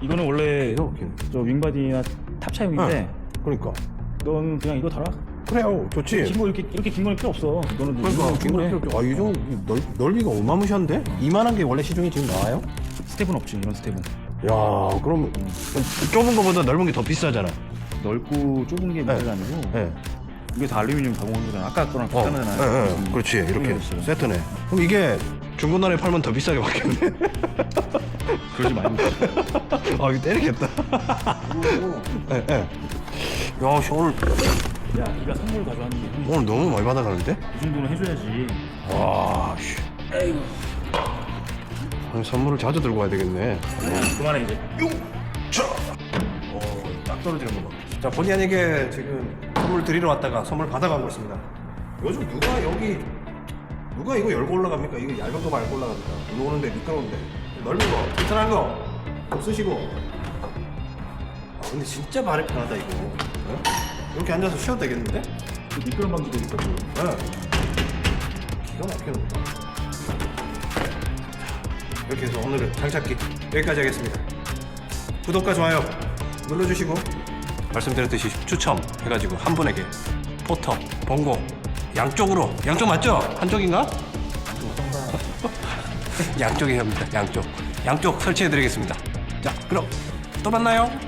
이거는 원래 기가 막히네. 저 윙바디나 탑차용인데 그러니까. 넌 그냥 이거 달아. 그래요. 좋지. 긴거 이렇게 이렇게 긴 거는 필요 없어. 너는 그러니까 충분해. 아, 이 정도 넓, 넓이가 어마무시한데? 이만한 게 원래 시중에 지금 나와요? 스텝은 없지 이런 스텝은. 야, 그럼 좁은 거보다 넓은 게 더 비싸잖아. 넓고 좁은 게 문제가 아니고 예. 이게 다 알루미늄 가공한 거잖아. 아까 거랑 어, 비슷하잖아. 예, 예. 그렇지. 이렇게. 세트네. 그럼 이게 중고나라에 팔면 더 비싸게 받겠네. 그러지 말고. 아, 이거 때리겠다. 예, 예. 야, 씨, 오늘, 야, 네가 선물 가져왔는데 오늘 너무 많이 받아가는데? 이 정도는 해줘야지. 와, 씨. 아니, 선물을 자주 들고 와야 되겠네. 그만해 이제. 자, 오, 딱 떨어지는 거 봐. 자, 본의 아니게 지금 선물 드리러 왔다가 선물 받아가고 있습니다. 요즘 누가 여기 누가 이거 열고 올라갑니까? 이거 얇은 거 말고 올라갑니까? 물 오는데 미끄러운데 넓은 거, 튼튼한 거 없으시고. 아 근데 진짜 발이 편하다 이거. 어? 이렇게 앉아서 쉬어도 되겠는데? 그 미끄럼 방지도 있어. 네. 기가 막히는 거. 이렇게 해서 오늘은 장착기 여기까지 하겠습니다. 구독과 좋아요 눌러주시고 말씀드렸듯이 추첨 해가지고 한 분에게 포터, 봉고 양쪽으로 양쪽 맞죠? 한쪽인가? 양쪽이 합니다. 양쪽 양쪽 설치해 드리겠습니다. 자 그럼 또 만나요.